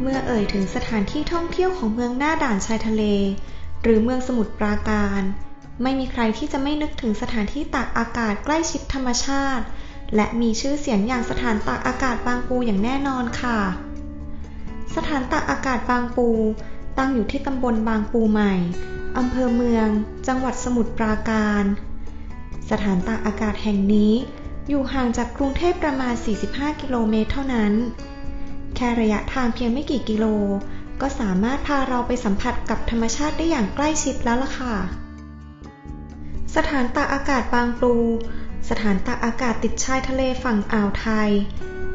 เมื่อเอ่ยถึงสถานที่ท่องเที่ยวของเมืองหน้าด่านชายทะเล หรือเมืองสมุทรปราการ ไม่มีใครที่จะไม่นึกถึงสถานที่ตากอากาศใกล้ชิดธรรมชาติ และมีชื่อเสียงอย่างสถานตากอากาศบางปูอย่างแน่นอนค่ะ สถานตากอากาศบางปู ตั้งอยู่ที่ตำบลบางปูใหม่อำเภอเมือง จังหวัดสมุทรปราการ สถานตากอากาศแห่งนี้ อยู่ห่างจากกรุงเทพประมาณ 45 กิโลเมตรเท่านั้น แค่ระยะทางเพียงไม่กี่กิโล ก็สามารถพาเราไปสัมผัสกับธรรมชาติได้อย่างใกล้ชิดแล้วล่ะค่ะ สถานตากอากาศบางปู สถานตากอากาศติดชายทะเลฝั่งอ่าวไทย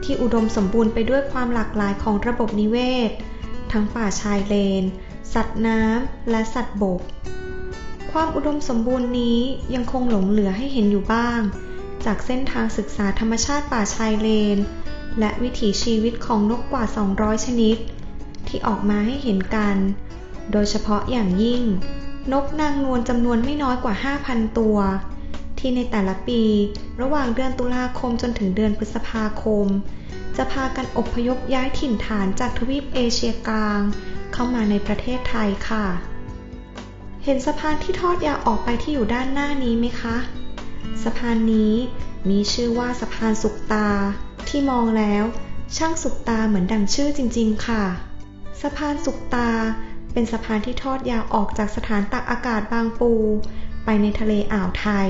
ที่อุดมสมบูรณ์ไปด้วยความหลากหลายของระบบนิเวศ ทั้งป่าชายเลน สัตว์น้ำและสัตว์บก ความอุดมสมบูรณ์นี้ยังคงหลงเหลือให้เห็นอยู่บ้าง จากเส้นทางศึกษาธรรมชาติป่าชายเลน และวิถีชีวิตของนกกว่า 200 ชนิด ที่ออกมาให้เห็นกัน โดยเฉพาะอย่างยิ่ง นกนางนวลจำนวนไม่น้อยกว่า 5,000 ตัว ที่ในแต่ละปี ระหว่างเดือนตุลาคมจนถึงเดือนพฤษภาคม จะพากันอพยพย้ายถิ่นฐานจากทวีปเอเชียกลาง เข้ามาในประเทศไทยค่ะ เห็นสะพานที่ทอดยาวออกไปที่อยู่ด้านหน้านี้ไหมคะ สะพานนี้มีชื่อว่าสะพานสุกตา ที่มองแล้ว ช่างสุกตาเหมือนดังชื่อจริง ๆ ค่ะ สะพานสุกตา เป็นสะพานที่ทอดยาวออกจากสถานตักอากาศบางปู ไปในทะเลอ่าวไทย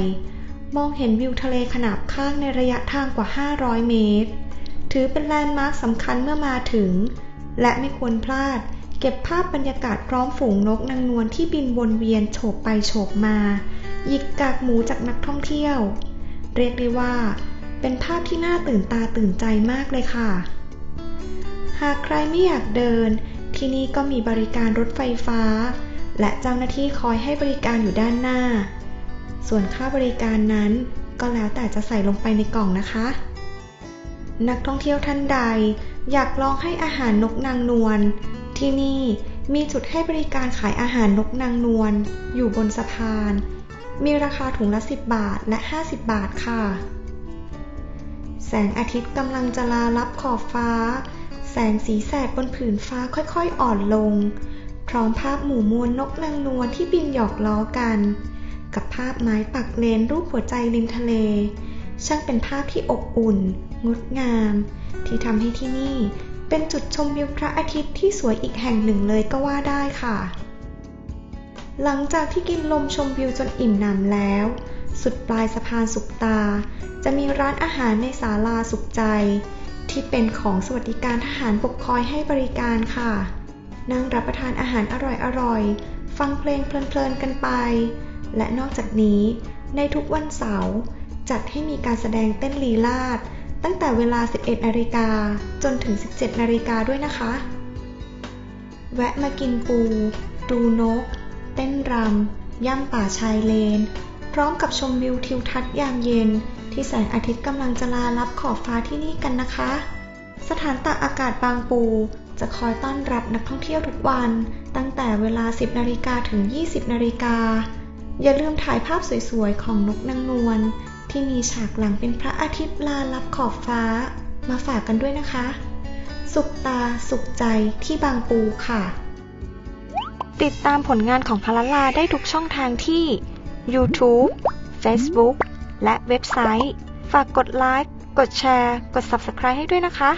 มองเห็นวิวทะเลขนาบข้างในระยะทางกว่า 500 เมตร ถือเป็นแลนด์มาร์คสำคัญเมื่อมาถึง และไม่ควรพลาดเก็บภาพบรรยากาศพร้อมฝูงนกนางนวลที่บินวนเวียนโฉบไปโฉบมา หยิกกากหมูจากนักท่องเที่ยว เรียกได้ว่า เป็นภาพที่น่าตื่นตาตื่นใจมากเลยค่ะ หากใครไม่อยากเดิน ที่นี่ก็มีบริการรถไฟฟ้า และเจ้าหน้าที่คอยให้บริการอยู่ด้านหน้า ส่วนค่าบริการนั้นก็แล้วแต่จะใส่ลงไปในกล่องนะคะ นักท่องเที่ยวท่านใด อยากลองให้อาหารนกนางนวลที่นี่มีจุดให้บริการขายอาหารนกนางนวลอยู่บนสะพาน มีราคาถุงละ 10 บาทและ 50 บาทค่ะ แสงอาทิตย์กำลังจะลาลับขอบฟ้า แสงสีแสดบนผืนฟ้าค่อยๆอ่อนลง พร้อมภาพหมู่มวลนกนางนวลที่บินหยอกล้อกัน กับภาพไม้ปักเลนรูปหัวใจริมทะเล ช่างเป็นภาพที่อบอุ่น งดงาม ที่ทำให้ที่นี่เป็นจุดชมวิวพระอาทิตย์ที่สวยอีกแห่งหนึ่งเลยก็ว่าได้ค่ะ หลังจากที่กินลมชมวิวจนอิ่มหนำแล้ว สุดปลายสะพานสุขตา จะมีร้านอาหารในศาลาสุขใจ ที่เป็นของสวัสดิการทหารปกคอยให้บริการค่ะ นั่งรับประทานอาหารอร่อยๆ ฟังเพลงเพลินๆกันไป และนอกจากนี้ ในทุกวันเสาร์จัดให้มีการแสดงเต้นลีลาด ตั้งแต่เวลา 11 นาฬิกาจนถึง 17 นาฬิกาด้วยนะคะ แวะมากินปู ดูนก เต้นรำย่ำป่าชายเลน พร้อมกับชมวิวทิวทัศน์ยามเย็น ที่แสงอาทิตย์กำลังจะลาลับขอบฟ้าที่นี่กันนะคะ สถานตากอากาศบางปู จะคอยต้อนรับนักท่องเที่ยวทุกวัน ตั้งแต่เวลา 10 นาฬิกาถึง 20 นาฬิกา อย่าลืมถ่ายภาพสวยๆ ของนกนางนวลที่มีฉากหลังเป็นพระอาทิตย์ลาลับขอบฟ้า มาฝากกันด้วยนะคะ สุขตาสุขใจที่บางปูค่ะ ติดตามผลงานของพลลาได้ทุกช่องทางที่ YouTube Facebook และเว็บไซต์ ฝากกดไลค์ กดแชร์ กด Subscribe ให้ด้วยนะคะ